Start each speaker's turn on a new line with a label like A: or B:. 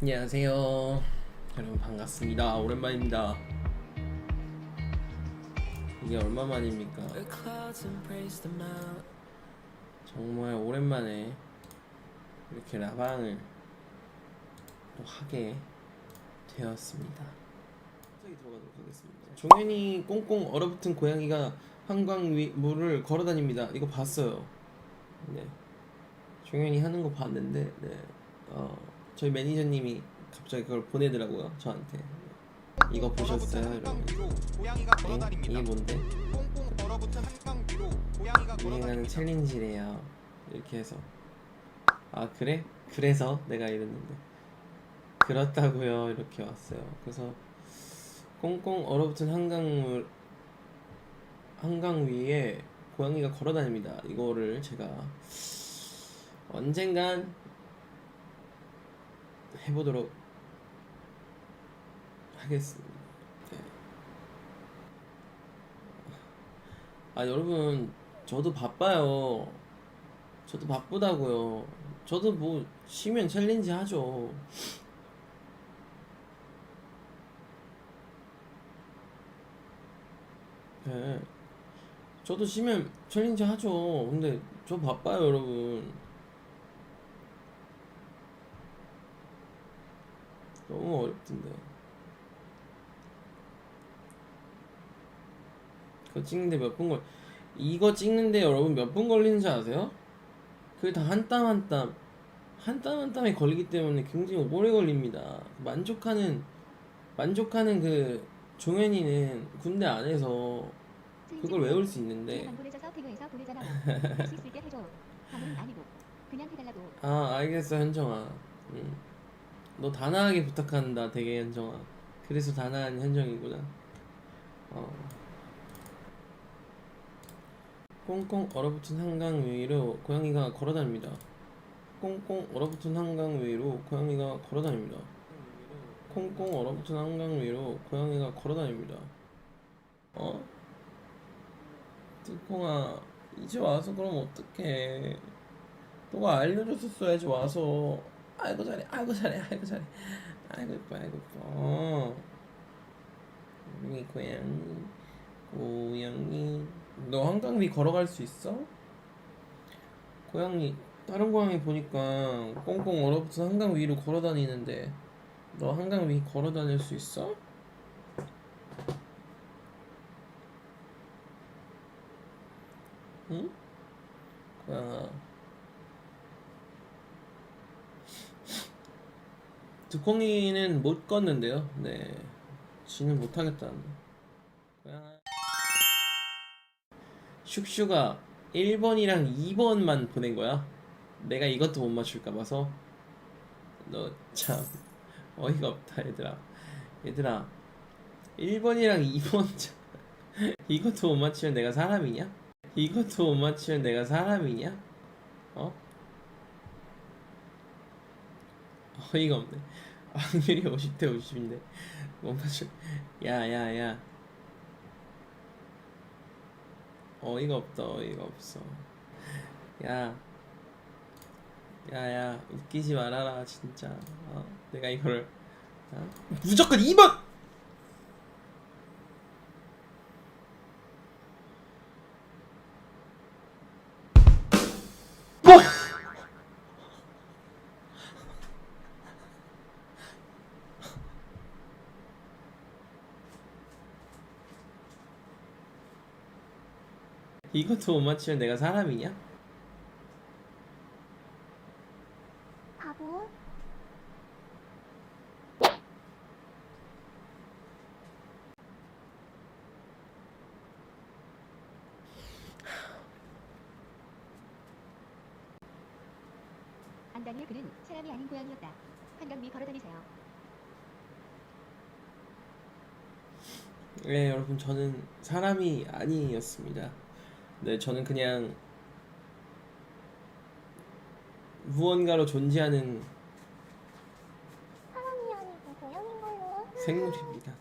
A: 안녕하세요. 여러분 반갑습니다. 오랜만입니다. 이게 얼마 만입니까?
B: The clouds embrace the mount.
A: 정말 오랜만에 이렇게 라방을 또 하게 되었습니다. 갑자기 들어가도록 하겠습니다. 종현이 꽁꽁 얼어붙은 고양이가 한강 위 물을 걸어다닙니다. 이거 봤어요. 네. 종현이 하는 거 봤는데, 네. 어, 저희 매니저님이 갑자기 그걸 보내더라고요. 저한테. 이거 보셨어요, 여러분? 네? 이게 뭔데? 유행하는
C: 걸어다닙니다.
A: 챌린지래요. 이렇게 해서 아 그래? 그래서 내가 이랬는데 그렇다고요. 이렇게 왔어요. 그래서 꽁꽁 얼어붙은 한강물 한강 위에 고양이가 걸어다닙니다. 이거를 제가 언젠간 해보도록 하겠습니다. 네. 아 여러분 저도 바빠요. 저도 바쁘다고요. 저도 뭐 쉬면 챌린지 하죠. 네. 저도 쉬면 챌린지 하죠. 근데 저 바빠요, 여러분. 너무 어렵던데. 그거 찍는데 몇 분 걸, 이거 찍는데 여러분 몇 분 걸리는지 아세요? 그게 다 한 땀 한 땀, 한 땀 한 땀에 걸리기 때문에 굉장히 오래 걸립니다. 만족하는, 만족하는 그 종현이는 군대 안에서 그걸 외울 수 있는데. 아, 알겠어, 현정아. 응. 너 단아하게 부탁한다, 되게 현정아. 그래서 단아한 현정이구나. 어. 꽁꽁 얼어붙은 한강 위로 고양이가 걸어다닙니다. 꽁꽁 얼어붙은 한강 위로 고양이가 걸어다닙니다. 꽁꽁 얼어붙은 한강 위로 고양이가 걸어다닙니다. 어? 뚜콩아, 이제 와서 그럼 어떡해. 너가 알려줬었어야지 와서 아이고 잘해 아이고 잘해 아이고 잘해 아이고 이뻐 아이고 이뻐 우리 고양이 고양이 너 한강 위 걸어갈 수 있어? 고양이 다른 고양이 보니까 꽁꽁 얼어붙은 한강 위로 걸어 다니는데 너 한강 위 걸어 다닐 수 있어? 응? 고양아 두콩이는 못 껐는데요. 네, 지는 못하겠다는. 고양아. 슉슉아 1번이랑 2번만 보낸 거야. 내가 이것도 못 맞출까 봐서. 너참 어이가 없다 얘들아. 얘들아 1번이랑 2번 참- 이것도 못 맞추면 내가 사람이냐? 이것도 못 맞추면 내가 사람이냐? 어? 어이가 없네. 확률이 50대 50인데 못 맞춰. 야야야. 어이가 없다 어이가 없어. 야. 야야 웃기지 말아라 진짜. 어? 내가 이거를 어? 무조건 2번. 뭐? 이것도 못 맞추면 내가 사람이냐?
D: 바보. 안다니엘 그는 사람이 아닌 고양이였다. 한강 위 걸어다니세요.
A: 네, 여러분 저는 사람이 아니었습니다. 네, 저는 그냥 무언가로 존재하는
D: 사람이 아니고 고양인 걸로.
A: 생물입니다.